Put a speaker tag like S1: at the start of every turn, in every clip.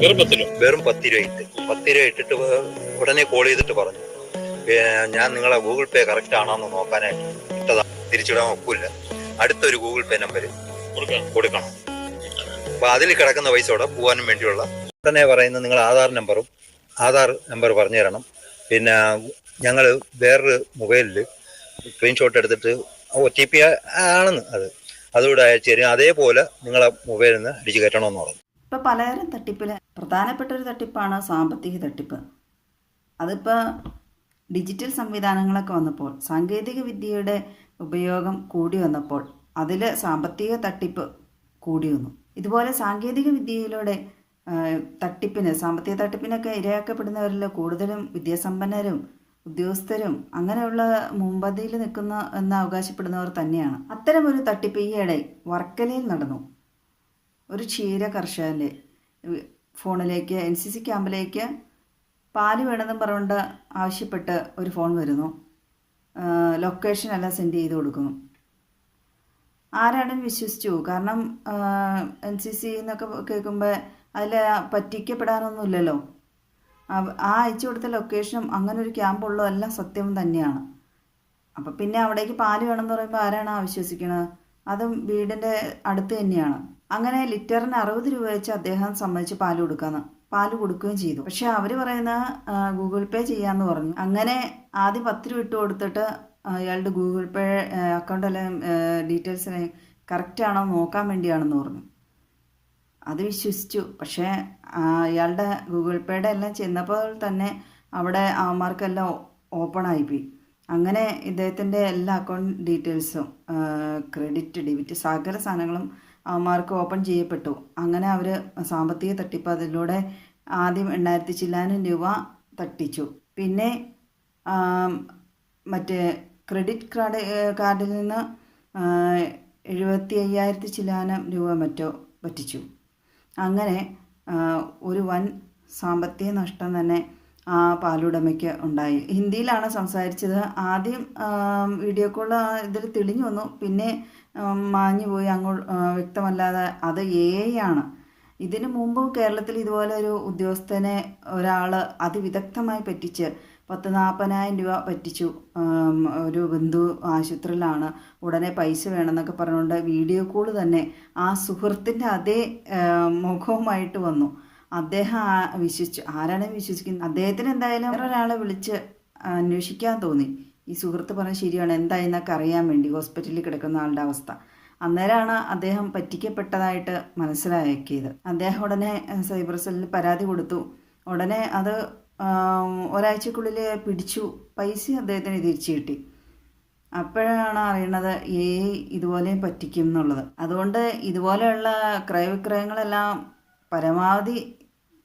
S1: വെറും പത്ത് രൂപ.
S2: വെറും പത്ത് രൂപ ഇട്ട്. പത്ത് രൂപ ഇട്ടിട്ട് ഉടനെ കോൾ ചെയ്തിട്ട് പറഞ്ഞു. ഞാൻ നിങ്ങളെ ഗൂഗിൾ പേ കറക്റ്റ് ആണോന്ന് നോക്കാനായിട്ട് ഇട്ടതാ. തിരിച്ചിടാൻ ഒക്കില്ല. അടുത്തൊരു ഗൂഗിൾ പേ നമ്പർ
S1: കൊടുക്കാം.
S2: കൊടുക്കണം. അപ്പൊ അതിൽ കിടക്കുന്ന പൈസ കൂടെ പോകാനും വേണ്ടിയുള്ള ഉടനെ പറയുന്നത് നിങ്ങൾ ആധാർ നമ്പറും ആധാർ നമ്പർ പറഞ്ഞു തരണം. പിന്നെ ഞങ്ങൾ വേറൊരു മൊബൈലിൽ സ്ക്രീൻഷോട്ട് എടുത്തിട്ട് ഒ ടി പി ആണെന്ന് അത്. അതുകൂടെ അയച്ചു തരും. അതേപോലെ നിങ്ങളെ മൊബൈലിൽ നിന്ന് അടിച്ചു കയറ്റണമെന്ന് പറഞ്ഞു.
S3: ഇപ്പോൾ പലതരം തട്ടിപ്പിൽ പ്രധാനപ്പെട്ട ഒരു തട്ടിപ്പാണ് സാമ്പത്തിക തട്ടിപ്പ്. അതിപ്പോൾ ഡിജിറ്റൽ സംവിധാനങ്ങളൊക്കെ വന്നപ്പോൾ സാങ്കേതിക വിദ്യയുടെ ഉപയോഗം കൂടി വന്നപ്പോൾ അതിൽ സാമ്പത്തിക തട്ടിപ്പ് കൂടി വന്നു. ഇതുപോലെ സാങ്കേതിക വിദ്യയിലൂടെ തട്ടിപ്പിന് സാമ്പത്തിക തട്ടിപ്പിനൊക്കെ ഇരയാക്കപ്പെടുന്നവരിൽ കൂടുതലും വിദ്യാസമ്പന്നരും ഉദ്യോഗസ്ഥരും അങ്ങനെയുള്ള മുമ്പതിയിൽ നിൽക്കുന്ന എന്ന് അവകാശപ്പെടുന്നവർ തന്നെയാണ്. അത്തരമൊരു തട്ടിപ്പ് ഈയിടെ വർക്കലയിൽ നടന്നു. ഒരു ക്ഷീര കർഷകന്റെ ഫോണിലേക്ക് എൻ സി സി ക്യാമ്പിലേക്ക് പാൽ വേണമെന്നും പറഞ്ഞുകൊണ്ട് ആവശ്യപ്പെട്ട് ഒരു ഫോൺ വരുന്നു. ലൊക്കേഷൻ എല്ലാം സെൻഡ് ചെയ്ത് കൊടുക്കുന്നു. ആരാണെന്ന് വിശ്വസിച്ചു? കാരണം എൻ സി സി എന്നൊക്കെ കേൾക്കുമ്പോൾ അതിൽ പറ്റിക്കപ്പെടാനൊന്നുമില്ലല്ലോ. ആ അയച്ചു കൊടുത്ത ലൊക്കേഷനും അങ്ങനെ ഒരു ക്യാമ്പുള്ളോ എല്ലാം സത്യം തന്നെയാണ്. അപ്പം പിന്നെ അവിടേക്ക് പാൽ വേണമെന്ന് പറയുമ്പോൾ ആരാണ് വിശ്വസിക്കുന്നത് അതും വീടിന്റെ അടുത്ത് തന്നെയാണ്. അങ്ങനെ ലിറ്ററിന് അറുപത് രൂപ വെച്ച് അദ്ദേഹം സമ്മതിച്ച് പാൽ കൊടുക്കാന്ന്. പാൽ കൊടുക്കുകയും ചെയ്തു. പക്ഷെ അവർ പറയുന്ന ഗൂഗിൾ പേ ചെയ്യാന്ന് പറഞ്ഞു. അങ്ങനെ ആദ്യം പത്ത് രൂപ ഇട്ട് കൊടുത്തിട്ട് അയാളുടെ ഗൂഗിൾ പേ അക്കൗണ്ട് എല്ലാം ഡീറ്റെയിൽസ് കറക്റ്റ് ആണോ നോക്കാൻ വേണ്ടിയാണെന്ന് പറഞ്ഞു. അത് വിശ്വസിച്ചു. പക്ഷേ അയാളുടെ ഗൂഗിൾ പേയുടെ എല്ലാം ചെന്നപ്പോൾ തന്നെ അവിടെ അവന്മാർക്കെല്ലാം ഓപ്പൺ ആയിപ്പോയി. അങ്ങനെ ഇദ്ദേഹത്തിന്റെ എല്ലാ അക്കൗണ്ട് ഡീറ്റെയിൽസും ക്രെഡിറ്റ് ഡെബിറ്റ് സകല സാധനങ്ങളും അവന്മാർക്ക് ഓപ്പൺ ചെയ്യപ്പെട്ടു. അങ്ങനെ അവർ സാമ്പത്തിക തട്ടിപ്പ് അതിലൂടെ ആദ്യം എണ്ണായിരത്തി ചില്ലാനും രൂപ തട്ടിച്ചു. പിന്നെ മറ്റേ ക്രെഡിറ്റ് കാർഡ് കാർഡിൽ നിന്ന് എഴുപത്തി അയ്യായിരത്തി ചില്ലാനം രൂപ മറ്റോ പറ്റിച്ചു. അങ്ങനെ ഒരു വൻ സാമ്പത്തിക നഷ്ടം തന്നെ ആ പാലുടമയ്ക്ക് ഉണ്ടായി. ഹിന്ദിയിലാണ് സംസാരിച്ചത്. ആദ്യം വീഡിയോ കോൾ ഇതിൽ തെളിഞ്ഞു വന്നു. പിന്നെ മാഞ്ഞു പോയി. അങ്ങോട്ട് വ്യക്തമല്ലാതെ അത് എ ആണ്. ഇതിനു മുമ്പും കേരളത്തിൽ ഇതുപോലെ ഒരു ഉദ്യോഗസ്ഥനെ ഒരാൾ അതിവിദഗ്ധമായി പറ്റിച്ച് പത്ത് നാൽപ്പതിനായിരം രൂപ പറ്റിച്ചു. ഒരു ബന്ധു ആശുപത്രിയിലാണ് ഉടനെ പൈസ വേണമെന്നൊക്കെ പറഞ്ഞുകൊണ്ട് വീഡിയോ കോൾ തന്നെ ആ സുഹൃത്തിന്റെ അതേ മുഖവുമായിട്ട് വന്നു. അദ്ദേഹം വിശ്വസിച്ചു ആരാണ് വിശ്വസിക്കുന്നത്? അദ്ദേഹത്തിന് എന്തായാലും ഒരാളെ വിളിച്ച് അന്വേഷിക്കാൻ തോന്നി. ഈ സുഹൃത്ത് പറഞ്ഞ ശരിയാണ്. എന്തായെന്നൊക്കെ അറിയാൻ വേണ്ടി ഹോസ്പിറ്റലിൽ കിടക്കുന്ന ആളുടെ അവസ്ഥ. അന്നേരമാണ് അദ്ദേഹം പറ്റിക്കപ്പെട്ടതായിട്ട് മനസ്സിലാക്കിയത്. അദ്ദേഹം ഉടനെ സൈബർ സെല്ലിൽ പരാതി കൊടുത്തു. ഉടനെ അത് ഒരാഴ്ചക്കുള്ളിൽ പിടിച്ചു. പൈസ അദ്ദേഹത്തിന് തിരിച്ചു കിട്ടി. അപ്പോഴാണ് അറിയണത് ഏ ഇതുപോലെ പറ്റിക്കും എന്നുള്ളത്. അതുകൊണ്ട് ഇതുപോലെയുള്ള ക്രയവിക്രയങ്ങളെല്ലാം പരമാവധി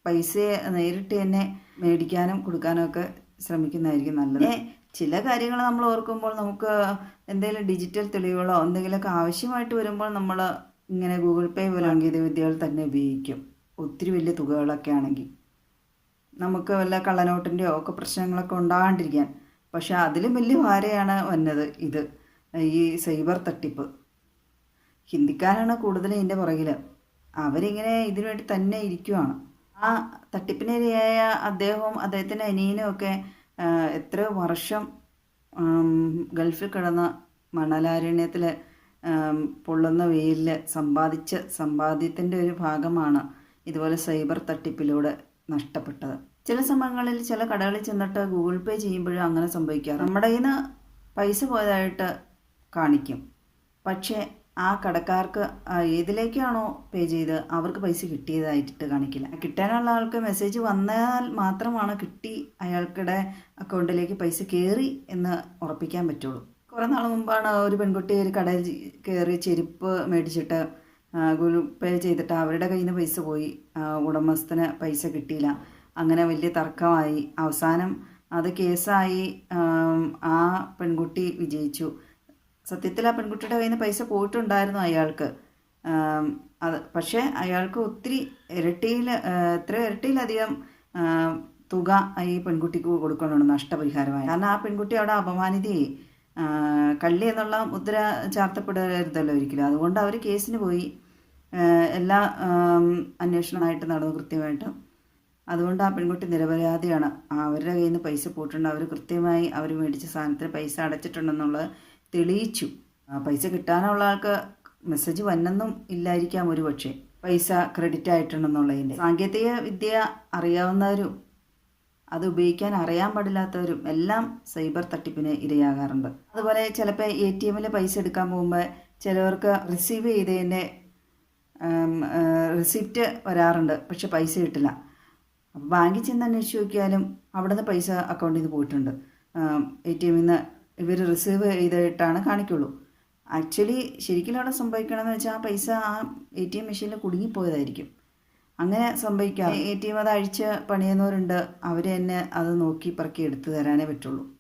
S3: പൈസയെ നേരിട്ട് തന്നെ മേടിക്കാനും കൊടുക്കാനും ഒക്കെ ശ്രമിക്കുന്നതായിരിക്കും നല്ലത്. ചില കാര്യങ്ങൾ നമ്മൾ ഓർക്കുമ്പോൾ നമുക്ക് എന്തെങ്കിലും ഡിജിറ്റൽ തെളിവുകളോ എന്തെങ്കിലുമൊക്കെ ആവശ്യമായിട്ട് വരുമ്പോൾ നമ്മൾ ഇങ്ങനെ ഗൂഗിൾ പേ പോലെ സാങ്കേതിക വിദ്യകൾ തന്നെ ഉപയോഗിക്കും. ഒത്തിരി വലിയ തുകകളൊക്കെ ആണെങ്കിൽ. നമുക്ക് വല്ല കള്ളനോട്ടിന്റെയോ ഒക്കെ പ്രശ്നങ്ങളൊക്കെ ഉണ്ടാകാണ്ടിരിക്കാൻ. പക്ഷെ അതിലും വലിയ ഭാരയാണ് വന്നത് ഇത്. ഈ സൈബർ തട്ടിപ്പ്. ഹിന്ദിക്കാരാണ് കൂടുതലും ഇതിന്റെ പുറകിൽ അവരിങ്ങനെ ഇതിനു വേണ്ടി തന്നെ ഇരിക്കുവാണ്. ആ തട്ടിപ്പിനിരയായ അദ്ദേഹവും അദ്ദേഹത്തിന്റെ അനിയനും ഒക്കെ എത്ര വർഷം ഗൾഫിൽ കിടന്ന മണലാരണ്യത്തിൽ പൊള്ളുന്ന വെയിലിൽ സമ്പാദിച്ച സമ്പാദ്യത്തിന്റെ ഒരു ഭാഗമാണ് ഇതുപോലെ സൈബർ തട്ടിപ്പിലൂടെ നഷ്ടപ്പെട്ടത്. ചില സമയങ്ങളിൽ ചില കടകളിൽ ചെന്നിട്ട് ഗൂഗിൾ പേ ചെയ്യുമ്പോഴും അങ്ങനെ സംഭവിക്കാറ്. നമ്മുടെ കയ്യിൽ നിന്ന് പൈസ പോയതായിട്ട് കാണിക്കും. പക്ഷേ ആ കടക്കാർക്ക് ഏതിലേക്കാണോ പേ ചെയ്ത് അവർക്ക് പൈസ കിട്ടിയതായിട്ട് കാണിക്കില്ല. കിട്ടാനുള്ള ആൾക്ക് മെസ്സേജ് വന്നാൽ മാത്രമാണ് കിട്ടി അയാൾക്കിടെ അക്കൗണ്ടിലേക്ക് പൈസ കയറി എന്ന് ഉറപ്പിക്കാൻ പറ്റുള്ളൂ. കുറേ നാൾ മുമ്പാണ് ഒരു പെൺകുട്ടി ഒരു കടയിൽ കയറി ചെരുപ്പ് മേടിച്ചിട്ട് ഗൂഗിൾ പേ ചെയ്തിട്ട് അവരുടെ കയ്യിൽ നിന്ന് പൈസ പോയി. ഉടമസ്ഥന് പൈസ കിട്ടിയില്ല. അങ്ങനെ വലിയ തർക്കമായി. അവസാനം അത് കേസായി. ആ പെൺകുട്ടി വിജയിച്ചു. സത്യത്തിൽ ആ പെൺകുട്ടിയുടെ കയ്യിൽ നിന്ന് പൈസ പോയിട്ടുണ്ടായിരുന്നു അയാൾക്ക്. അത് പക്ഷേ അയാൾക്ക് ഒത്തിരി ഇരട്ടിയിൽ എത്ര ഇരട്ടിയിലധികം തുക ഈ പെൺകുട്ടിക്ക് കൊടുക്കണുണ്ട് നഷ്ടപരിഹാരമായി. കാരണം ആ പെൺകുട്ടി അവിടെ അപമാനിതയായി. ആ, കള്ളി എന്നുള്ള മുദ്ര ചാർത്തപ്പെടരുതല്ലോ ഒരിക്കലും. അതുകൊണ്ട് അവർ കേസിന് പോയി. എല്ലാ അന്വേഷണമായിട്ട് നടന്നു കൃത്യമായിട്ട്. അതുകൊണ്ട് ആ പെൺകുട്ടി നിരപരാധിയാണ്. അവരുടെ കയ്യിൽ നിന്ന് പൈസ പോയിട്ടുണ്ട്. അവർ കൃത്യമായി അവർ മേടിച്ച സാധനത്തിന് പൈസ അടച്ചിട്ടുണ്ടെന്നുള്ളത് തെളിയിച്ചു. ആ പൈസ കിട്ടാനുള്ള ആൾക്ക് മെസ്സേജ് വന്നെന്നും ഇല്ലായിരിക്കാം ഒരു പക്ഷേ പൈസ ക്രെഡിറ്റ് ആയിട്ടുണ്ടെന്നുള്ളതിന്റെ. സാങ്കേതിക വിദ്യ അറിയാവുന്നവരും അത് ഉപയോഗിക്കാൻ അറിയാൻ പാടില്ലാത്തവരും എല്ലാം സൈബർ തട്ടിപ്പിന് ഇരയാകാറുണ്ട്. അതുപോലെ ചിലപ്പോൾ എ ടി എമ്മിൽ പൈസ എടുക്കാൻ പോകുമ്പോൾ ചിലവർക്ക് റിസീവ് ചെയ്തതിന്റെ റിസിപ്റ്റ് വരാറുണ്ട് പക്ഷെ പൈസ കിട്ടില്ല. ബാങ്കിൽ ചെന്ന് അന്വേഷിച്ച് നോക്കിയാലും അവിടെ നിന്ന് പൈസ അക്കൗണ്ടിൽ നിന്ന് പോയിട്ടുണ്ട്. എ ടി എമ്മിൽ നിന്ന് ഇവർ റിസീവ് ചെയ്തിട്ടാണ് കാണിക്കുള്ളൂ. ആക്ച്വലി ശരിക്കും അവിടെ സംഭവിക്കണമെന്ന് വെച്ചാൽ ആ പൈസ ആ എ ടി എം മെഷീനിൽ കുടുങ്ങിപ്പോയതായിരിക്കും അങ്ങനെ സംഭവിക്കാം. എ ടി എം അത് അഴിച്ച് പണിയുന്നവരുണ്ട്. അവർ തന്നെ അത് നോക്കി പറക്കി എടുത്തു തരാനേ പറ്റുള്ളൂ.